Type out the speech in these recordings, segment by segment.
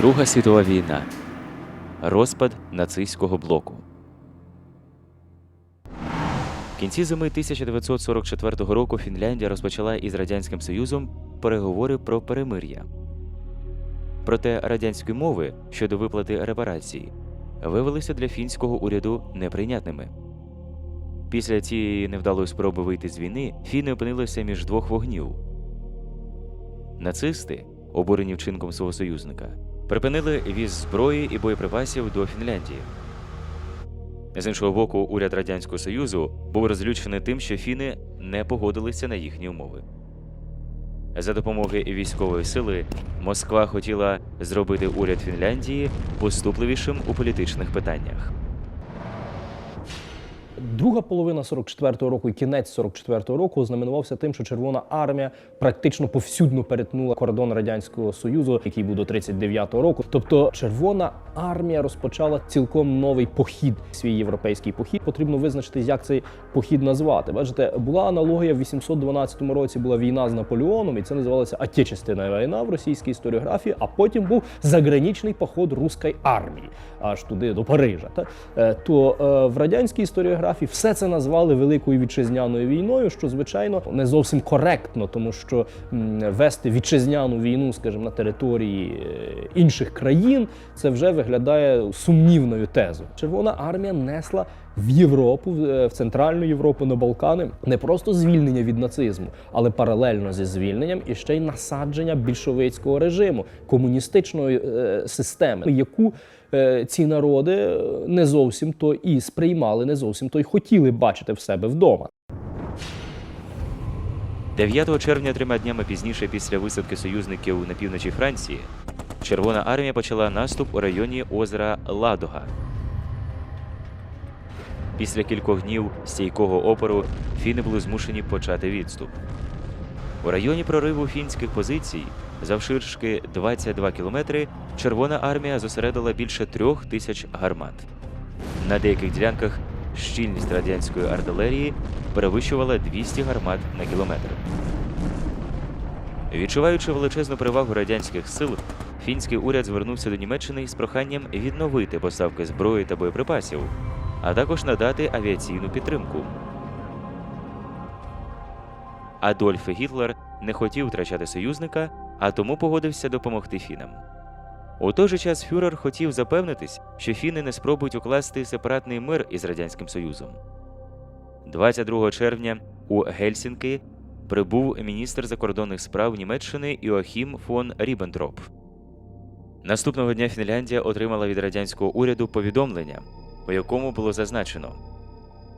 Друга світова війна. Розпад нацистського блоку. В кінці зими 1944 року Фінляндія розпочала із Радянським Союзом переговори про перемир'я. Проте радянські мови щодо виплати репарацій виявилися для фінського уряду неприйнятними. Після цієї невдалої спроби вийти з війни фіни опинилися між двох вогнів. Нацисти, обурені вчинком свого союзника, припинили віз зброї і боєприпасів до Фінляндії. З іншого боку, уряд Радянського Союзу був розлючений тим, що фіни не погодилися на їхні умови. За допомогою військової сили Москва хотіла зробити уряд Фінляндії поступливішим у політичних питаннях. Друга половина 44-го року і кінець 44-го року знаменувався тим, що Червона армія практично повсюдно перетнула кордон радянського союзу, який був до 39-го року. Тобто, Червона армія розпочала цілком новий похід, свій європейський похід. Потрібно визначити, як цей похід назвати. Бачите, була аналогія в 812 році. Була війна з Наполеоном, і це називалося Отечественна війна в російській історіографії. А потім був заграничний поход руської армії, аж туди до Парижа. Та Е, то е, в радянській історіографії все це назвали великою вітчизняною війною, що звичайно не зовсім коректно, тому що вести вітчизняну війну, скажімо, на території е, інших країн, це вже виглядає сумнівною тезою. Червона армія несла в Європу, в Центральну Європу, на Балкани не просто звільнення від нацизму, але паралельно зі звільненням і ще й насадження більшовицького режиму, комуністичної е, системи, яку ці народи е, не зовсім то і сприймали, не зовсім то й хотіли бачити в себе вдома. 9 червня, трьома днями пізніше, після висадки союзників на півночі Франції, Червона армія почала наступ у районі озера Ладога. Після кількох днів стійкого опору фіни були змушені почати відступ. У районі прориву фінських позицій, завширшки 22 кілометри, Червона армія зосередила більше трьох тисяч гармат. На деяких ділянках щільність радянської артилерії перевищувала 200 гармат на кілометр. Відчуваючи величезну перевагу радянських сил, фінський уряд звернувся до Німеччини з проханням відновити поставки зброї та боєприпасів, а також надати авіаційну підтримку. Адольф Гітлер не хотів втрачати союзника, а тому погодився допомогти фінам. У той же час фюрер хотів запевнитись, що фіни не спробують укласти сепаратний мир із Радянським Союзом. 22 червня у Гельсінки прибув міністр закордонних справ Німеччини Іоахім фон Ріббентроп. Наступного дня Фінляндія отримала від радянського уряду повідомлення, у якому було зазначено: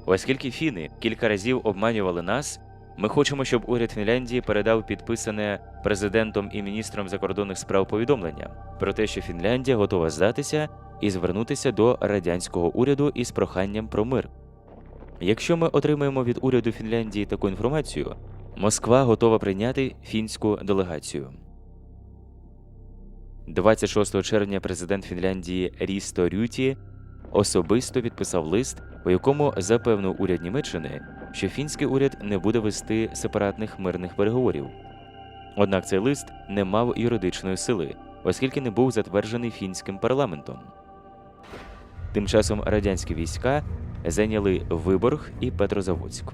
оскільки фіни кілька разів обманювали нас, ми хочемо, щоб уряд Фінляндії передав підписане президентом і міністром закордонних справ повідомлення про те, що Фінляндія готова здатися і звернутися до радянського уряду із проханням про мир. Якщо ми отримаємо від уряду Фінляндії таку інформацію, Москва готова прийняти фінську делегацію. 26 червня президент Фінляндії Рісто Рюті особисто підписав лист, у якому запевнив уряд Німеччини, що фінський уряд не буде вести сепаратних мирних переговорів. Однак цей лист не мав юридичної сили, оскільки не був затверджений фінським парламентом. Тим часом радянські війська зайняли Виборг і Петрозаводськ.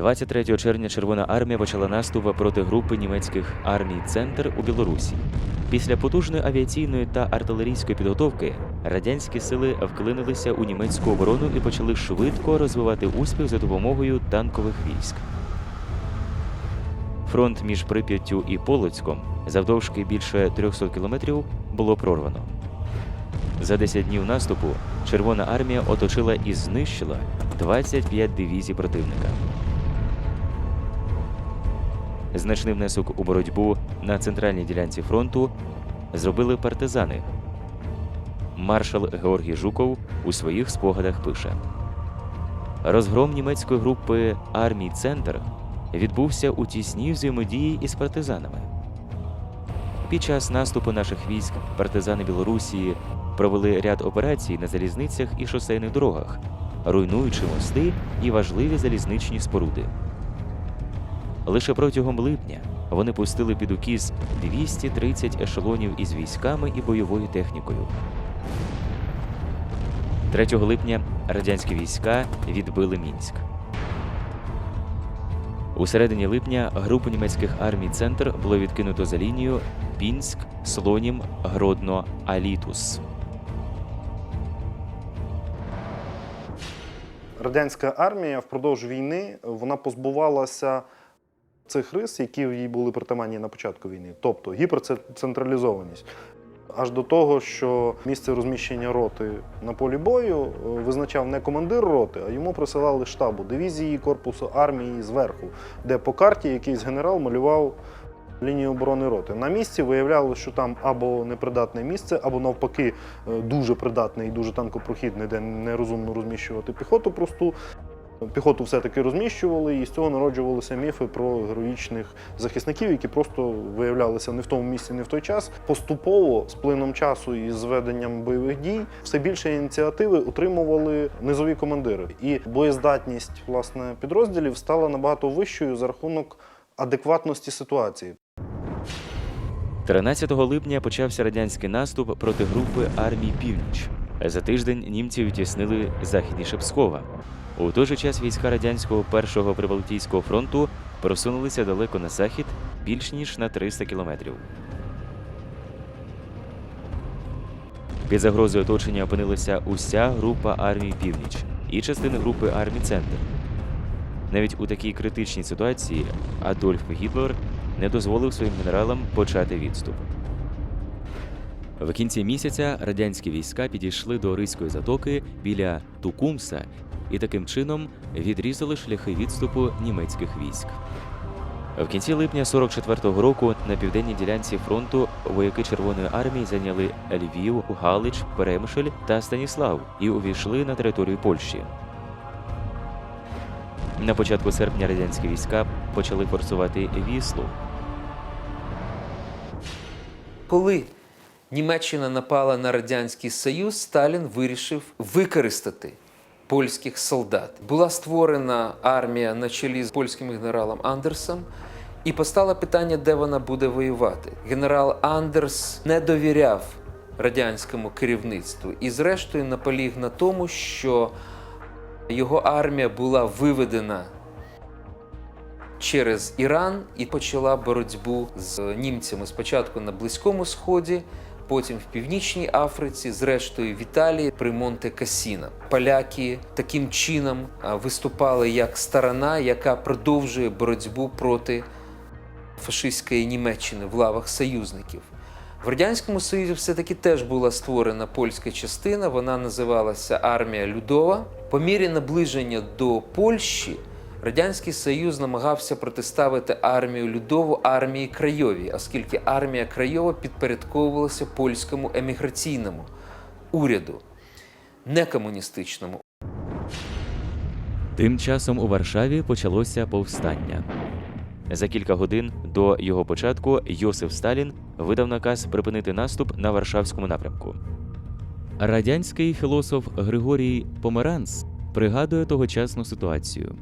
23 червня Червона армія почала наступ проти групи німецьких армій Центр у Білорусі. Після потужної авіаційної та артилерійської підготовки радянські сили вклинилися у німецьку оборону і почали швидко розвивати успіх за допомогою танкових військ. Фронт між Прип'яттю і Полоцьком завдовжки більше 300 кілометрів було прорвано. За 10 днів наступу Червона армія оточила і знищила 25 дивізій противника. Значний внесок у боротьбу на центральній ділянці фронту зробили партизани. Маршал Георгій Жуков у своїх спогадах пише: Розгром німецької групи армій Центр відбувся у тісній взаємодії із партизанами. Під час наступу наших військ партизани Білорусі провели ряд операцій на залізницях і шосейних дорогах, руйнуючи мости і важливі залізничні споруди. Лише протягом липня вони пустили під укіз 230 ешелонів із військами і бойовою технікою. 3 липня радянські війська відбили Мінськ. У середині липня групу німецьких армій Центр було відкинуто за лінію Пінськ, Слонім, Гродно, Алітус. Радянська армія впродовж війни вона позбувалася цих рис, які їй були притаманні на початку війни, тобто гіперцентралізованість. Аж до того, що місце розміщення роти на полі бою е, визначав не командир роти, а йому присилали штабу дивізії, корпусу армії зверху, де по карті якийсь генерал малював лінію оборони роти. На місці виявлялося, що там або непридатне місце, або навпаки е, дуже придатне і дуже танкопрохідне, де нерозумно розміщувати піхоту просту. Піхоту все-таки розміщували, і з цього народжувалися міфи про героїчних захисників, які просто виявлялися не в тому місці, не в той час. Поступово, з плином часу і з веденням бойових дій, все більше ініціативи отримували низові командири. І боєздатність власне підрозділів стала набагато вищою за рахунок адекватності ситуації. 13 липня почався радянський наступ проти групи армій Північ. За тиждень німці відтіснили західніше Пскова. У той же час війська радянського першого прибалтійського фронту просунулися далеко на захід більш ніж на 300 кілометрів. Під загрозою оточення опинилася уся група армій Північ і частини групи армій Центр. Навіть у такій критичній ситуації Адольф Гітлер не дозволив своїм генералам почати відступ. В кінці місяця радянські війська підійшли до Ризької затоки біля Тукумса і таким чином відрізали шляхи відступу німецьких військ. В кінці липня 44-го року на південній ділянці фронту вояки Червоної армії зайняли Львів, Галич, Перемишль та Станіслав і увійшли на територію Польщі. На початку серпня радянські війська почали форсувати Віслу. Коли Німеччина напала на Радянський Союз, Сталін вирішив використати польських солдат. Була створена армія на чолі з польським генералом Андерсом, і постало питання, де вона буде воювати. Генерал Андерс не довіряв радянському керівництву і, зрештою, наполіг на тому, що його армія була виведена через Іран і почала боротьбу з німцями спочатку на Близькому Сході, потім в Північній Африці, зрештою в Італії при Монте Касіно. Поляки таким чином виступали як сторона, яка продовжує боротьбу проти фашистської Німеччини в лавах союзників. В Радянському Союзі все-таки теж була створена польська частина, вона називалася Армія Людова. По мірі наближення до Польщі Радянський Союз намагався протиставити армію Людову армії Крайовій, оскільки армія Крайова підпорядковувалася польському еміграційному уряду, не комуністичному. Тим часом у Варшаві почалося повстання. За кілька годин до його початку Йосиф Сталін видав наказ припинити наступ на Варшавському напрямку. Радянський філософ Григорій Померанц пригадує тогочасну ситуацію.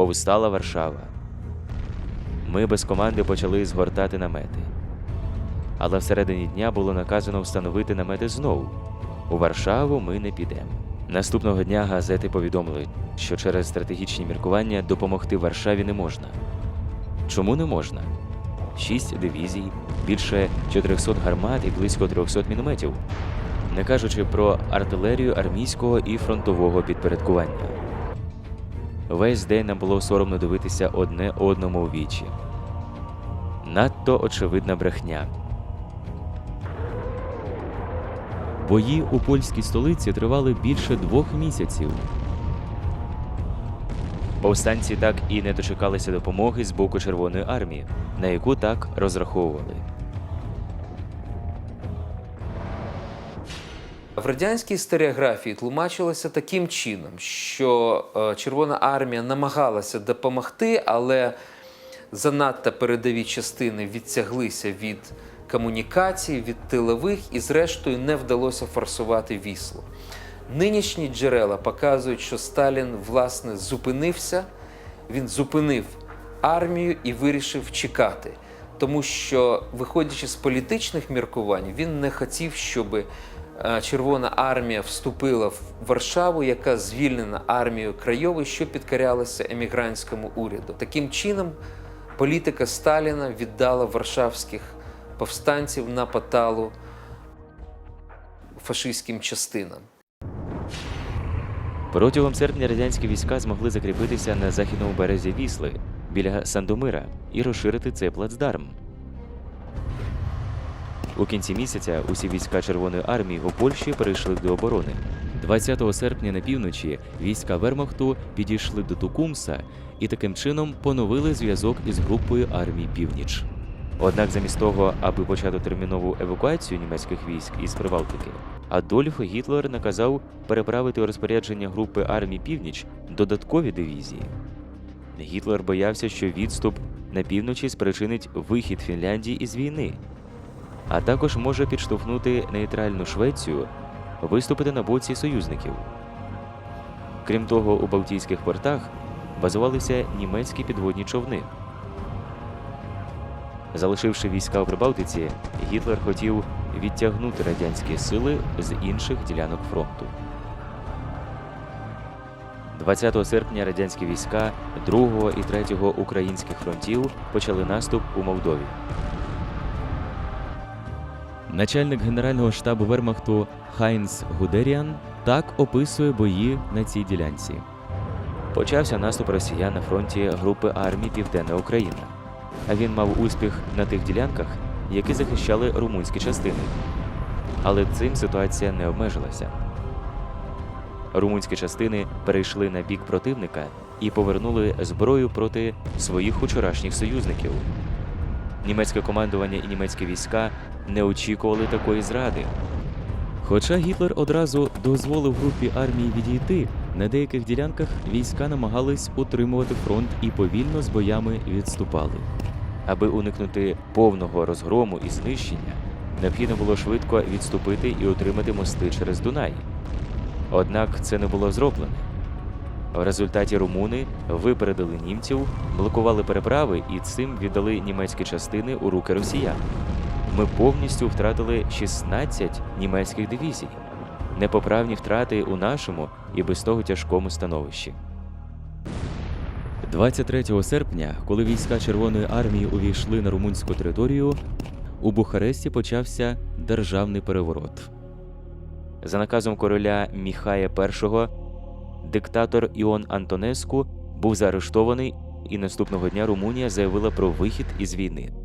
Повстала Варшава. Ми без команди почали згортати намети. Але всередині дня було наказано встановити намети знову. У Варшаву ми не підемо. Наступного дня газети повідомили, що через стратегічні міркування допомогти Варшаві не можна. Чому не можна? Шість дивізій, більше 400 гармат і близько 300 мінометів, не кажучи про артилерію армійського і фронтового підпорядкування. Весь день нам було соромно дивитися одне одному у вічі. Надто очевидна брехня. Бої у польській столиці тривали більше двох місяців. Повстанці так і не дочекалися допомоги з боку Червоної армії, на яку так розраховували. В радянській історіографії тлумачилося таким чином, що е, Червона армія намагалася допомогти, але занадто передові частини відтяглися від комунікацій, від тилових, і, зрештою, не вдалося форсувати вісло. Нинішні джерела показують, що Сталін власне зупинився, він зупинив армію і вирішив чекати. Тому що, виходячи з політичних міркувань, він не хотів, щоб е, Червона армія вступила в Варшаву, яка звільнена армією Крайової, що підкорялася емігрантському уряду. Таким чином, політика Сталіна віддала варшавських повстанців на поталу фашистським частинам. Протягом серпня радянські війська змогли закріпитися на західному березі Вісли біля Сандомира і розширити цей плацдарм. У кінці місяця усі війська Червоної армії у Польщі перейшли до оборони. 20 серпня на півночі війська Вермахту підійшли до Тукумса і таким чином поновили зв'язок із групою армій Північ. Однак, замість того, аби почати термінову евакуацію німецьких військ із Прибалтики, Адольф Гітлер наказав переправити у розпорядження групи армій Північ додаткові дивізії. Гітлер боявся, що відступ на півночі спричинить вихід Фінляндії із війни, а також може підштовхнути нейтральну Швецію виступити на боці союзників. Крім того, у Балтійських портах базувалися німецькі підводні човни. Залишивши війська у Прибалтиці, Гітлер хотів відтягнути радянські сили з інших ділянок фронту. 20 серпня радянські війська 2 і 3 українських фронтів почали наступ у Молдові. Начальник Генерального штабу Вермахту Хайнц Гудеріан так описує бої на цій ділянці. Почався наступ росіян на фронті групи армій Південна Україна. А він мав успіх на тих ділянках, які захищали румунські частини. Але цим ситуація не обмежилася. Румунські частини перейшли на бік противника і повернули зброю проти своїх учорашніх союзників. Німецьке командування і німецькі війська не очікували такої зради. Хоча Гітлер одразу дозволив групі армії відійти, на деяких ділянках війська намагались утримувати фронт і повільно з боями відступали. Аби уникнути повного розгрому і знищення, необхідно було швидко відступити і отримати мости через Дунай. Однак це не було зроблено. В результаті румуни випередили німців, блокували переправи і цим віддали німецькі частини у руки росіян. Ми повністю втратили 16 німецьких дивізій. Непоправні втрати у нашому і без того тяжкому становищі. 23 серпня, коли війська Червоної армії увійшли на румунську територію, у Бухаресті почався державний переворот. За наказом короля Міхая І, диктатор Іон Антонеску був заарештований, і наступного дня Румунія заявила про вихід із війни.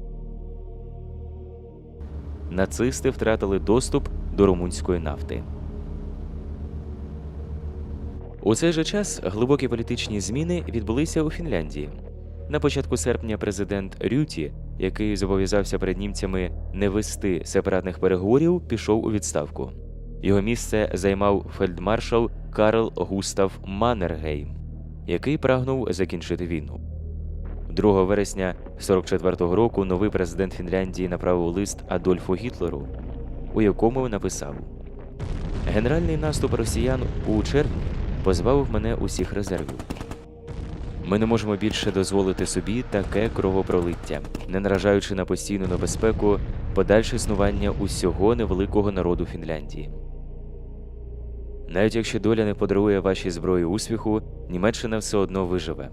Нацисти втратили доступ до румунської нафти. У цей же час глибокі політичні зміни відбулися у Фінляндії. На початку серпня президент Рюті, який зобов'язався перед німцями не вести сепаратних переговорів, пішов у відставку. Його місце займав фельдмаршал Карл Густав Маннергейм, який прагнув закінчити війну. 2 вересня 44-го року новий президент Фінляндії направив лист Адольфу Гітлеру, у якому написав: Генеральний наступ росіян у червні позбавив мене усіх резервів. Ми не можемо більше дозволити собі таке кровопролиття, не наражаючи на постійну небезпеку подальше існування усього невеликого народу Фінляндії. Навіть якщо доля не подарує вашій зброї успіху, Німеччина все одно виживе.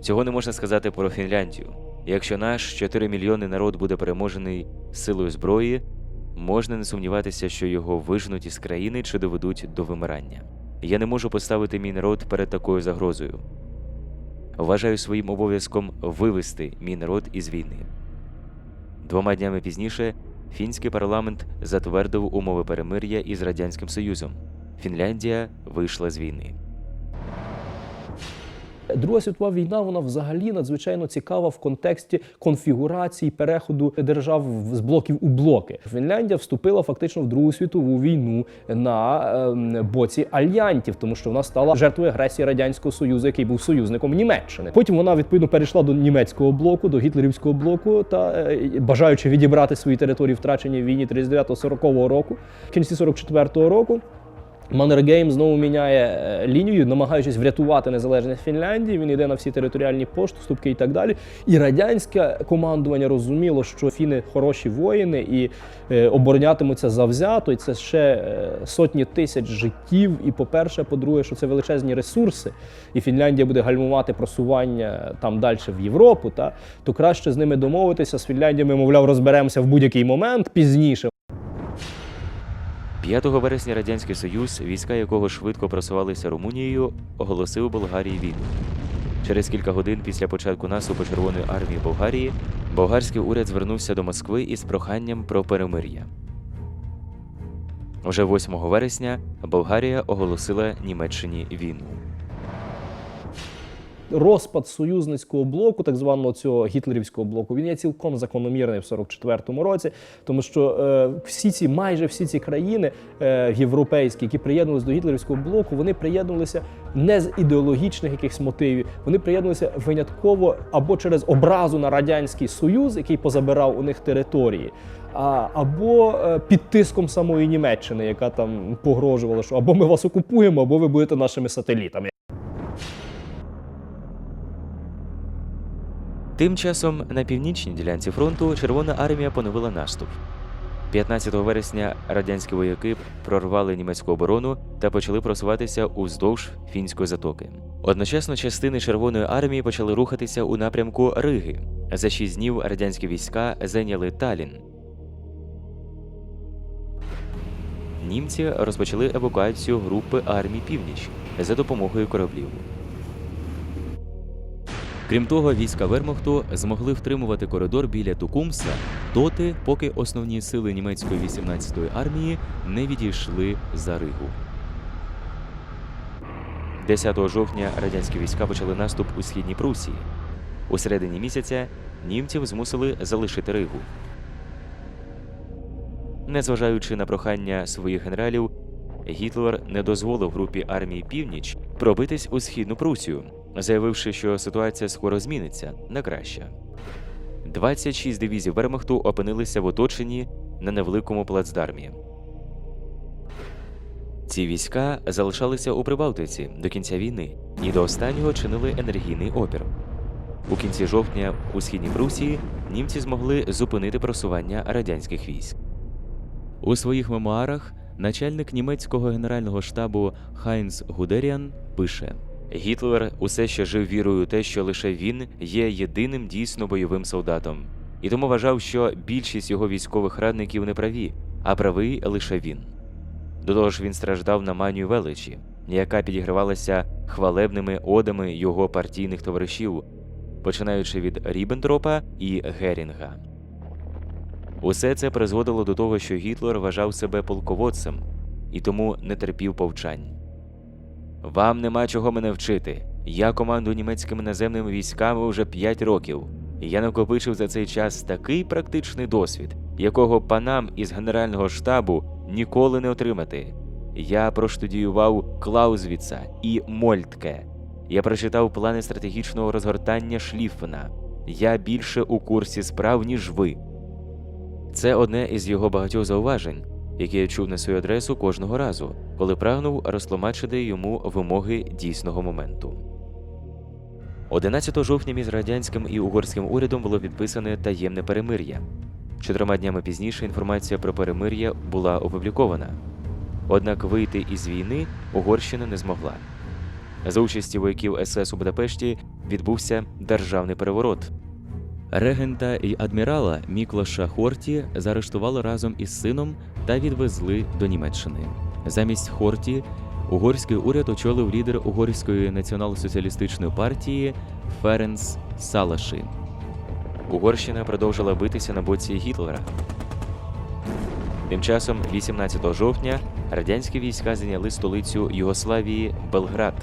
Цього не можна сказати про Фінляндію. Якщо наш 4 мільйони народ буде переможений силою зброї, можна не сумніватися, що його вижнуть із країни чи доведуть до вимирання. Я не можу поставити мій народ перед такою загрозою. Вважаю своїм обов'язком вивести мій народ із війни. Двома днями пізніше фінський парламент затвердив умови перемир'я із Радянським Союзом. Фінляндія вийшла з війни. Друга світова війна вона взагалі надзвичайно цікава в контексті конфігурації переходу держав з блоків у блоки. Фінляндія вступила фактично в Другу світову війну на ем, боці альянтів, тому що вона стала жертвою агресії радянського союзу, який був союзником Німеччини. Потім вона відповідно перейшла до німецького блоку, до гітлерівського блоку, та е, бажаючи відібрати свої території, втрачені війні 39-40 року, кінці 44-го року. Маннергейм знову міняє е, лінію, намагаючись врятувати незалежність Фінляндії. Він йде на всі територіальні поступки і так далі. І радянське командування розуміло, що фіни хороші воїни і е, оборонятимуться завзято. І це ще е, сотні тисяч життів. І по-перше, по-друге, що це величезні ресурси, і Фінляндія буде гальмувати просування там далі в Європу. Та то краще з ними домовитися. З Фінляндією, мовляв, розберемося в будь-який момент пізніше. 5 вересня Радянський Союз, війська якого швидко просувалися Румунією, оголосив Болгарії війну. Через кілька годин після початку наступу Червоної армії Болгарії болгарський уряд звернувся до Москви із проханням про перемир'я. Вже 8 вересня Болгарія оголосила Німеччині війну. Розпад союзницького блоку, так званого цього гітлерівського блоку, він є цілком закономірний в 44-му році, тому що е, всі ці, майже всі ці країни е, європейські, які приєднувалися до гітлерівського блоку, вони приєднувалися не з ідеологічних якихось мотивів. Вони приєднувалися винятково або через образу на радянський союз, який позабирав у них території. А, або е, під тиском самої Німеччини, яка там погрожувала, що або ми вас окупуємо, або ви будете нашими сателітами. Тим часом на північній ділянці фронту Червона армія поновила наступ. 15 вересня радянські вояки прорвали німецьку оборону та почали просуватися уздовж фінської затоки. Одночасно частини Червоної армії почали рухатися у напрямку Риги. За шість днів радянські війська зайняли Талін. Німці розпочали евакуацію групи армій Північ за допомогою кораблів. Крім того, війська Вермахту змогли втримувати коридор біля Тукумса доти, поки основні сили німецької 18-ї армії не відійшли за Ригу. 10 жовтня радянські війська почали наступ у східній Прусії. У середині місяця німців змусили залишити Ригу. Незважаючи на прохання своїх генералів, Гітлер не дозволив групі армії Північ пробитись у східну Прусію, заявивши, що ситуація скоро зміниться на краще. 26 дивізій Вермахту опинилися в оточенні на невеликому плацдармі. Ці війська залишалися у Прибалтиці до кінця війни і до останнього чинили енергійний опір. У кінці жовтня у східній Прусії німці змогли зупинити просування радянських військ. У своїх мемуарах начальник німецького генерального штабу Хайнц Гудеріан пише: Гітлер усе ще жив вірою у те, що лише він є єдиним дійсно бойовим солдатом, і тому вважав, що більшість його військових радників не праві, а правий лише він. До того ж, він страждав на манію величі, яка підігравалася хвалебними одами його партійних товаришів, починаючи від Ріббентропа і Герінга. Усе це призводило до того, що Гітлер вважав себе полководцем і тому не терпів повчань. Вам нема чого мене вчити. Я командую німецькими наземними військами вже 5 років. Я накопичив за цей час такий практичний досвід, якого панам із Генерального штабу ніколи не отримати. Я проштудіював Клаузвіца і Мольтке. Я прочитав плани стратегічного розгортання Шліффена. Я більше у курсі справ, ніж ви. Це одне із його багатьох зауважень, які я чув на свою адресу кожного разу, коли прагнув розтлумачити йому вимоги дійсного моменту. 11 жовтня між радянським і угорським урядом було підписане таємне перемир'я. Чотирма днями пізніше інформація про перемир'я була опублікована. Однак вийти із війни Угорщина не змогла. За участі вояків СС у Будапешті відбувся державний переворот. Регента і адмірала Міклоша Хорті заарештували разом із сином та відвезли до Німеччини. Замість Хорті угорський уряд очолив лідер Угорської націонал-соціалістичної партії Ференс Салаши. Угорщина продовжила битися на боці Гітлера. Тим часом, 18 жовтня, радянські війська зайняли столицю Югославії Белград.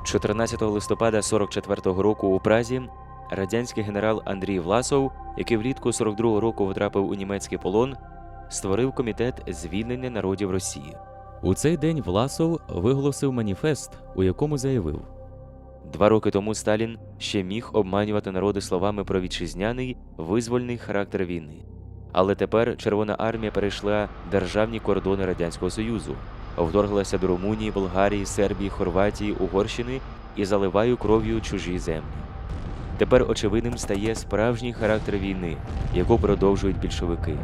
– 14 листопада 44-го року у Празі радянський генерал Андрій Власов, який влітку 42-го року потрапив у німецький полон, створив комітет звільнення народів Росії. У цей день Власов виголосив маніфест, у якому заявив: Два роки тому Сталін ще міг обманювати народи словами про вітчизняний визвольний характер війни. Але тепер Червона армія перейшла державні кордони Радянського Союзу, вторглася до Румунії, Болгарії, Сербії, Хорватії, Угорщини і заливає кров'ю чужі землі. Тепер очевидним стає справжній характер війни, яку продовжують більшовики.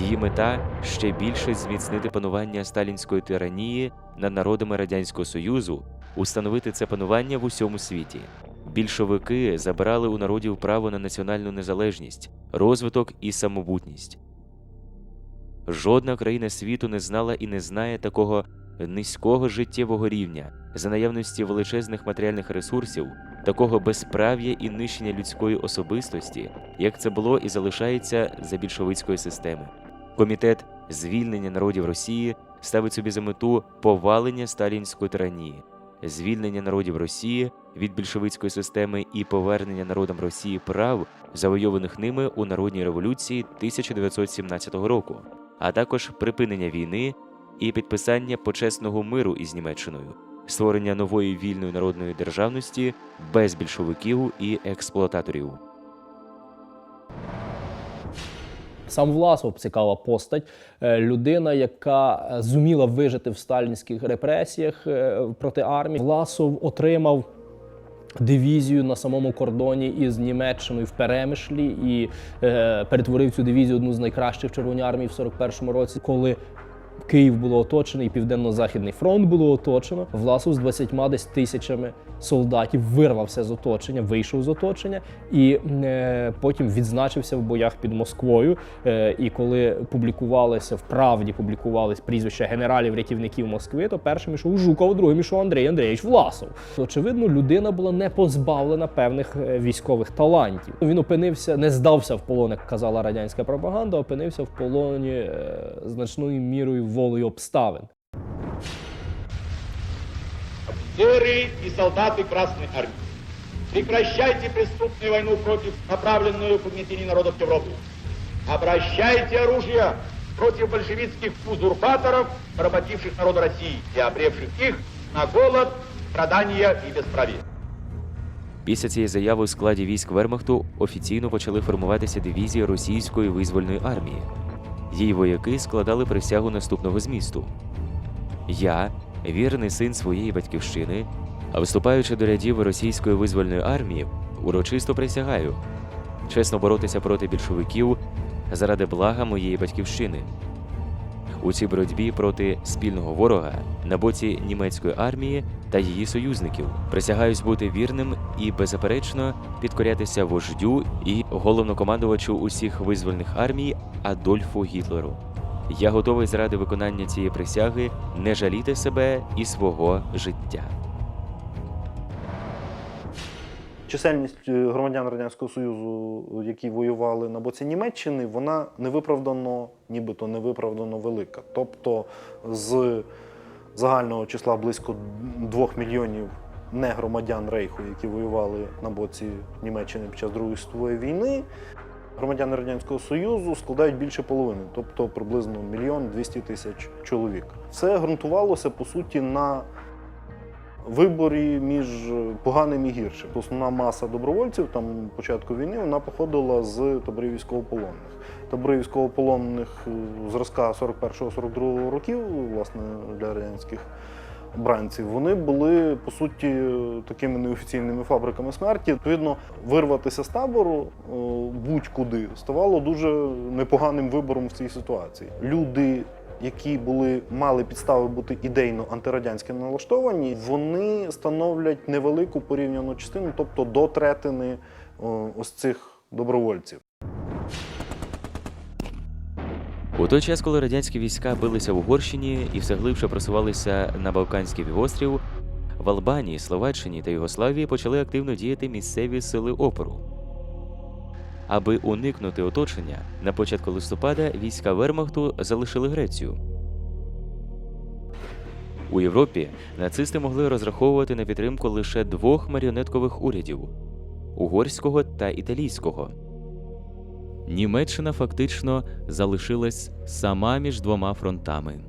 Її мета ще більше зміцнити панування сталінської тиранії над народами Радянського Союзу, установити це панування в усьому світі. Більшовики забирали у народів право на національну незалежність, розвиток і самобутність. Жодна країна світу не знала і не знає такого низького життєвого рівня за наявності величезних матеріальних ресурсів, такого безправ'я і нищення людської особистості, як це було і залишається за більшовицької системи. Комітет звільнення народів Росії ставить собі за мету повалення сталінської тиранії, звільнення народів Росії від більшовицької системи і повернення народам Росії прав, завойованих ними у народній революції 1917 року, а також припинення війни і підписання почесного миру із Німеччиною, створення нової вільної народної державності без більшовиків і експлуататорів. Сам Власов цікава постать, Е, людина, яка е, зуміла вижити в сталінських репресіях е, проти армії. Власов отримав. Дивізію на самому кордоні із Німеччиною в Перемишлі і е, перетворив цю дивізію одну з найкращих в армії в 41-му році, коли Київ було оточено і Південно-Західний фронт було оточено. Власов з 20 десь тисячами солдатів вирвався з оточення, вийшов з оточення і е, потім відзначився в боях під Москвою. Е, і коли публікувалися в правді, публікувались прізвища генералів-рятівників Москви, то першим ішов Жуков, другим ішов Андрій Андрійович Власов. Очевидно, людина була не позбавлена певних е, військових талантів. Він опинився, не здався в полон, як казала радянська пропаганда, опинився в полоні е, значною мірою волею обставин. Офицеры и солдаты Красной Армии, прекращайте преступную войну против, направленную к угнетению народов Европы. Обращайте оружие против большевистских узурпаторов, поработивших народы России и обревших их на голод, страдания и бесправие. Після цієї заяви у складі військ Вермахту офіційно почали формуватися дивізії російської визвольної армії. Її вояки складали присягу наступного змісту: Я, вірний син своєї батьківщини, а виступаючи до рядів російської визвольної армії, урочисто присягаю чесно боротися проти більшовиків заради блага моєї батьківщини. У цій боротьбі проти спільного ворога на боці німецької армії та її союзників присягаюсь бути вірним і беззаперечно підкорятися вождю і головнокомандувачу усіх визвольних армій Адольфу Гітлеру. Я готовий заради виконання цієї присяги не жаліти себе і свого життя. Чисельність е, громадян Радянського Союзу, які воювали на боці Німеччини, вона невиправдано, нібито невиправдано велика. Тобто з загального числа близько 2 мільйонів негромадян Рейху, які воювали на боці Німеччини під час Другої світової війни, громадяни Радянського Союзу складають більше половини, тобто приблизно мільйон 200 тисяч чоловік. Це ґрунтувалося по суті на виборі між поганим і гіршим. Основна маса добровольців там початку війни вона походила з таборів військовополонених. Табори військовополонених е, зразка 41-42 років, власне, для радянських бранців, вони були по суті такими неофіційними фабриками смерті. Відповідно, вирватися з табору е, будь-куди ставало дуже непоганим вибором в цій ситуації. Люди які були мали підстави бути ідейно антирадянськи налаштовані, вони становлять невелику порівняну частину, тобто до третини ось цих добровольців. У той час, коли радянські війська билися в Угорщині і все глибше просувалися на Балканський півострів, в Албанії, Словаччині та Югославії почали активно діяти місцеві сили опору. Аби уникнути оточення, на початку листопада війська Вермахту залишили Грецію. У Європі нацисти могли розраховувати на підтримку лише двох маріонеткових урядів угорського та італійського. Німеччина фактично залишилась сама між двома фронтами.